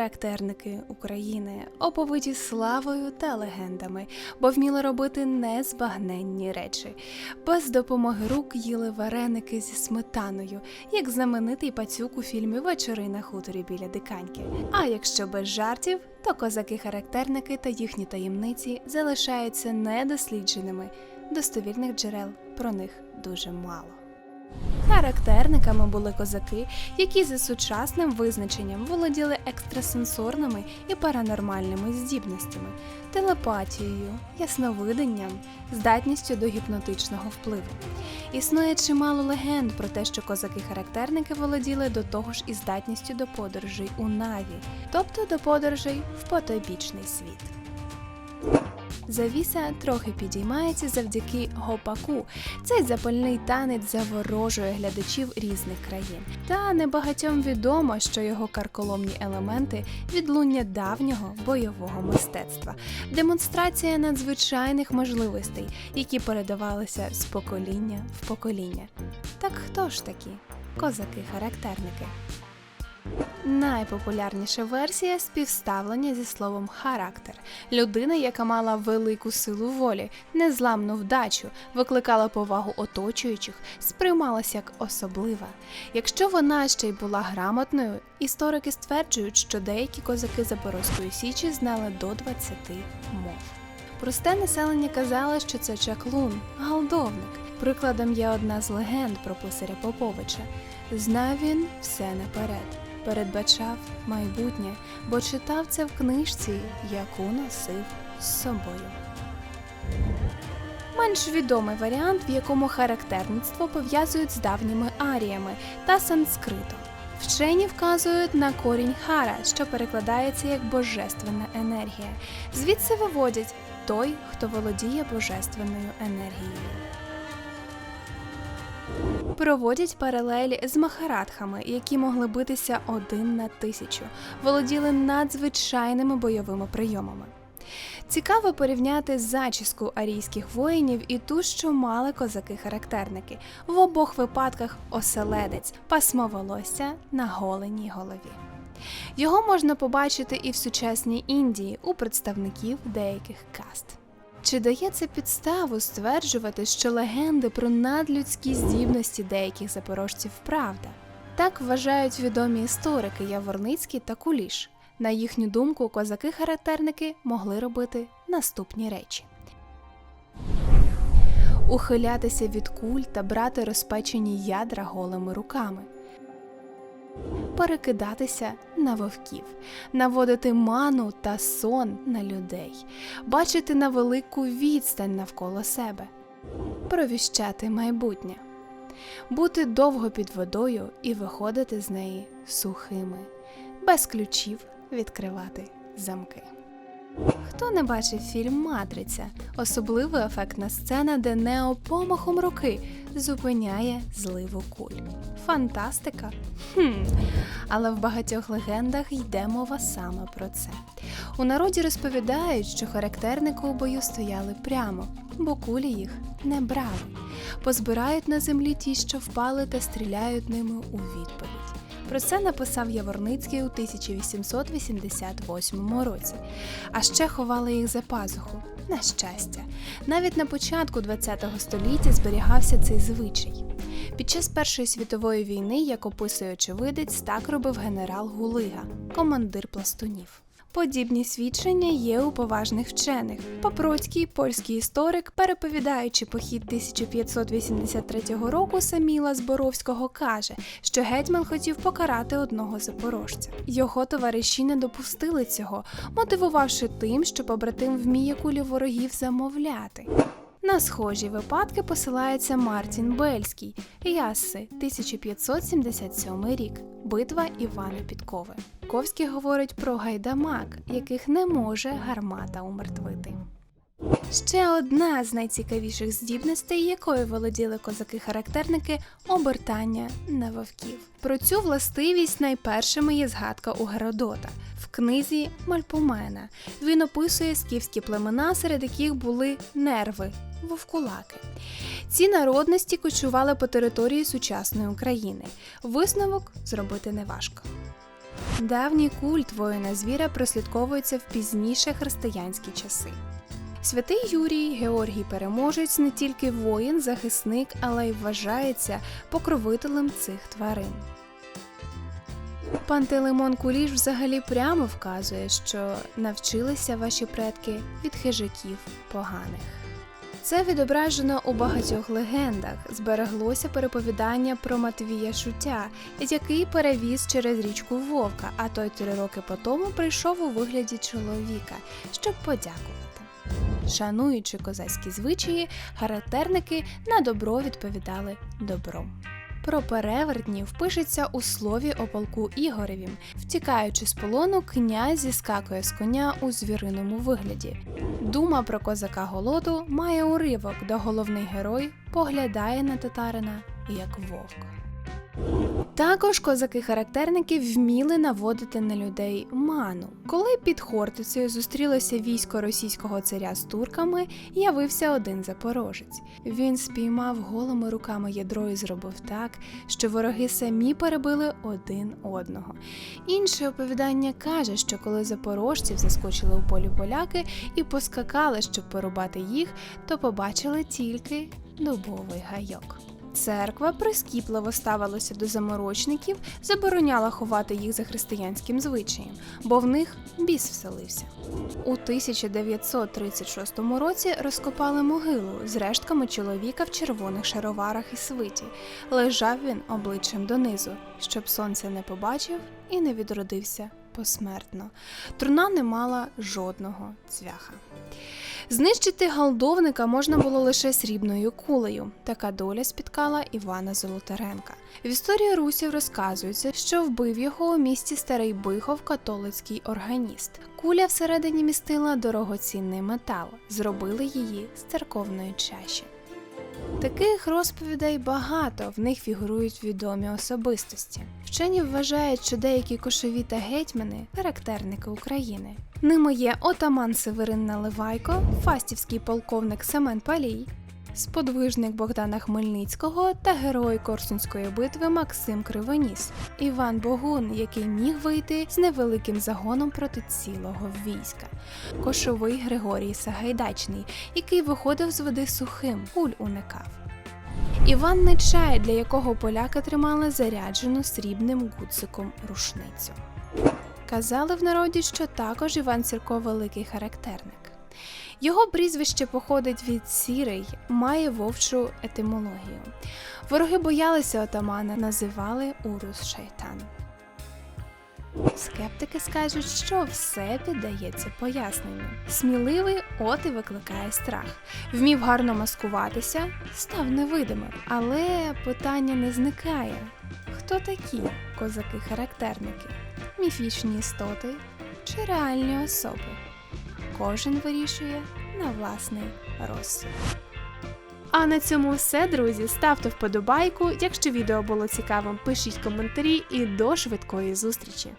характерники України, оповиті славою та легендами, бо вміли робити незбагненні речі. Без допомоги рук їли вареники зі сметаною, як знаменитий пацюк у фільмі Вечори на хуторі біля диканьки. А якщо без жартів, то козаки-характерники та їхні таємниці залишаються недослідженими. Достовірних джерел про них дуже мало. Характерниками були козаки, які за сучасним визначенням володіли екстрасенсорними і паранормальними здібностями, телепатією, ясновиденням, здатністю до гіпнотичного впливу. Існує чимало легенд про те, що козаки-характерники володіли до того ж і здатністю до подорожей у Наві, тобто до подорожей в потойбічний світ. Завіса трохи підіймається завдяки гопаку. Цей запальний танець заворожує глядачів різних країн. Та небагатьом відомо, що його карколомні елементи відлуння давнього бойового мистецтва, демонстрація надзвичайних можливостей, які передавалися з покоління в покоління. Так хто ж такі козаки-характерники? Найпопулярніша версія співставлення зі словом характер. Людина, яка мала велику силу волі, незламну вдачу, викликала повагу оточуючих, сприймалася як особлива. Якщо вона ще й була грамотною, історики стверджують, що деякі козаки Запорозької січі знали до 20 мов. Просте населення казало, що це чаклун, галдовник. Прикладом є одна з легенд про писаря Поповича. Знав він все наперед, передбачав майбутнє, бо читав це в книжці, яку носив з собою. Менш відомий варіант, в якому характерництво пов'язують з давніми аріями та санскритом. Вчені вказують на корінь хара, що перекладається як божественна енергія. Звідси виводять той, хто володіє божественною енергією. Проводять паралелі з махарадхами, які могли битися один на тисячу, володіли надзвичайними бойовими прийомами. Цікаво порівняти зачіску арійських воїнів і ту, що мали козаки-характерники. В обох випадках оселедець, пасмо волосся на голеній голові. Його можна побачити і в сучасній Індії у представників деяких каст. Чи дає це підставу стверджувати, що легенди про надлюдські здібності деяких запорожців правда? Так вважають відомі історики Яворницький та Куліш. На їхню думку, козаки-характерники могли робити наступні речі: ухилятися від куль та брати розпечені ядра голими руками, перекидатися на вовків, наводити ману та сон на людей, бачити на велику відстань навколо себе, провіщати майбутнє, бути довго під водою і виходити з неї сухими, без ключів відкривати замки. Хто не бачив фільм Матриця? Особливо ефектна сцена, де Нео помахом руки зупиняє зливу куль. Фантастика? Хм. Але в багатьох легендах йде мова саме про це. У народі розповідають, що характерники у бою стояли прямо, бо кулі їх не брали. Позбирають на землі ті, що впали, та стріляють ними у відповідь. Про це написав Яворницький у 1888 році. А ще ховали їх за пазуху. На щастя, навіть на початку ХХ століття зберігався цей звичай. Під час Першої світової війни, як описує очевидець, так робив генерал Гулига, командир пластунів. Подібні свідчення є у поважних вчених. Попроцький, польський історик, переповідаючи похід 1583 року Саміла Зборовського, каже, що гетьман хотів покарати одного запорожця. Його товариші не допустили цього, мотивувавши тим, що побратим вміє кулі ворогів замовляти. На схожі випадки посилається Мартін Бельський, Ясси, 1577 рік, битва Івана Підкови. Ковський говорить про гайдамак, яких не може гармата умертвити. Ще одна з найцікавіших здібностей, якою володіли козаки-характерники обертання на вовків. Про цю властивість найпершими є згадка у Геродота в книзі Мальпомена. Він описує скіфські племена, серед яких були нерви, вовкулаки. Ці народності кочували по території сучасної України. Висновок зробити неважко. Давній культ воїна звіра прослідковується в пізніші християнські часи. Святий Юрій, Георгій Переможець не тільки воїн, захисник, але й вважається покровителем цих тварин. Пантелеймон Куліш взагалі прямо вказує, що навчилися ваші предки від хижаків поганих. Це відображено у багатьох легендах. Збереглося переповідання про Матвія Шуття, який перевіз через річку Вовка, а той три роки по тому прийшов у вигляді чоловіка, щоб подякувати. Шануючи козацькі звичаї, характерники на добро відповідали добром. Про перевертнів пишеться у слові о полку Ігоревім. Втікаючи з полону, князь зіскакує з коня у звіриному вигляді. Дума про козака голоду має уривок, де головний герой поглядає на татарина як вовк. Також козаки-характерники вміли наводити на людей ману. Коли під Хортицею зустрілося військо російського царя з турками, явився один запорожець. Він спіймав голими руками ядро і зробив так, що вороги самі перебили один одного. Інше оповідання каже, що коли запорожців заскочили у полі поляки і поскакали, щоб порубати їх, то побачили тільки дубовий гайок. Церква прискіпливо ставилася до заморочників, забороняла ховати їх за християнським звичаєм, бо в них біс вселився. У 1936 році розкопали могилу з рештками чоловіка в червоних шароварах і свиті. Лежав він обличчям донизу, щоб сонце не побачив і не відродився посмертно. Труна не мала жодного цвяха. Знищити галдовника можна було лише срібною кулею. Така доля спіткала Івана Золотаренка. В історії русів розказується, що вбив його у місті Старий Бихов католицький органіст. Куля всередині містила дорогоцінний метал, зробили її з церковної чаші. Таких розповідей багато, в них фігурують відомі особистості. Вчені вважають, що деякі кошові та гетьмани характерники України. Ними є отаман Северин Наливайко, фастівський полковник Семен Палій, сподвижник Богдана Хмельницького та герой Корсунської битви Максим Кривоніс, Іван Богун, який міг вийти з невеликим загоном проти цілого війська, кошовий Григорій Сагайдачний, який виходив з води сухим, куль уникав. Іван Нечай, для якого поляки тримали заряджену срібним гудзиком рушницю. Казали в народі, що також Іван Сірко великий характерник. Його прізвище походить від сірий, має вовчу етимологію. Вороги боялися отамана, називали Урус Шайтан. Скептики скажуть, що все піддається поясненню. Сміливий от і викликає страх. Вмів гарно маскуватися, став невидимим. Але питання не зникає: хто такі козаки-характерники? Міфічні істоти чи реальні особи? Кожен вирішує на власний розсуд. А на цьому все, друзі. Ставте вподобайку. Якщо відео було цікавим, пишіть коментарі і до швидкої зустрічі!